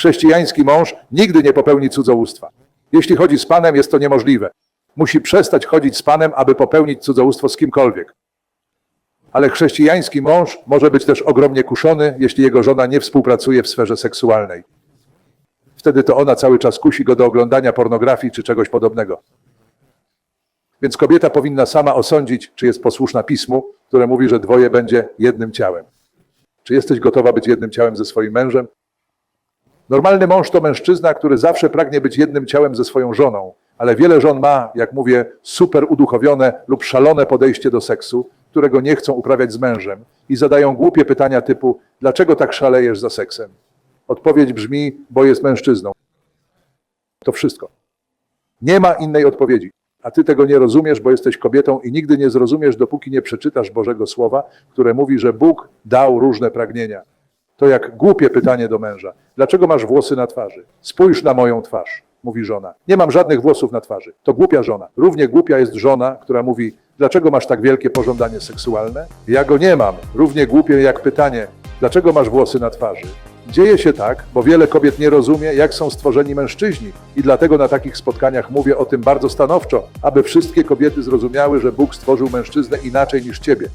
Chrześcijański mąż nigdy nie popełni cudzołóstwa. Jeśli chodzi z Panem, jest to niemożliwe. Musi przestać chodzić z Panem, aby popełnić cudzołóstwo z kimkolwiek. Ale chrześcijański mąż może być też ogromnie kuszony, jeśli jego żona nie współpracuje w sferze seksualnej. Wtedy to ona cały czas kusi go do oglądania pornografii czy czegoś podobnego. Więc kobieta powinna sama osądzić, czy jest posłuszna pismu, które mówi, że dwoje będzie jednym ciałem. Czy jesteś gotowa być jednym ciałem ze swoim mężem? Normalny mąż to mężczyzna, który zawsze pragnie być jednym ciałem ze swoją żoną, ale wiele żon ma, jak mówię, super uduchowione lub szalone podejście do seksu, którego nie chcą uprawiać z mężem i zadają głupie pytania typu: Dlaczego tak szalejesz za seksem? Odpowiedź brzmi: Bo jest mężczyzną. To wszystko. Nie ma innej odpowiedzi. A ty tego nie rozumiesz, bo jesteś kobietą i nigdy nie zrozumiesz, dopóki nie przeczytasz Bożego Słowa, które mówi, że Bóg dał różne pragnienia. To jak głupie pytanie do męża. Dlaczego masz włosy na twarzy? Spójrz na moją twarz, mówi żona. Nie mam żadnych włosów na twarzy. To głupia żona. Równie głupia jest żona, która mówi, dlaczego masz tak wielkie pożądanie seksualne? Ja go nie mam. Równie głupie jak pytanie, dlaczego masz włosy na twarzy? Dzieje się tak, bo wiele kobiet nie rozumie, jak są stworzeni mężczyźni i dlatego na takich spotkaniach mówię o tym bardzo stanowczo, aby wszystkie kobiety zrozumiały, że Bóg stworzył mężczyznę inaczej niż ciebie.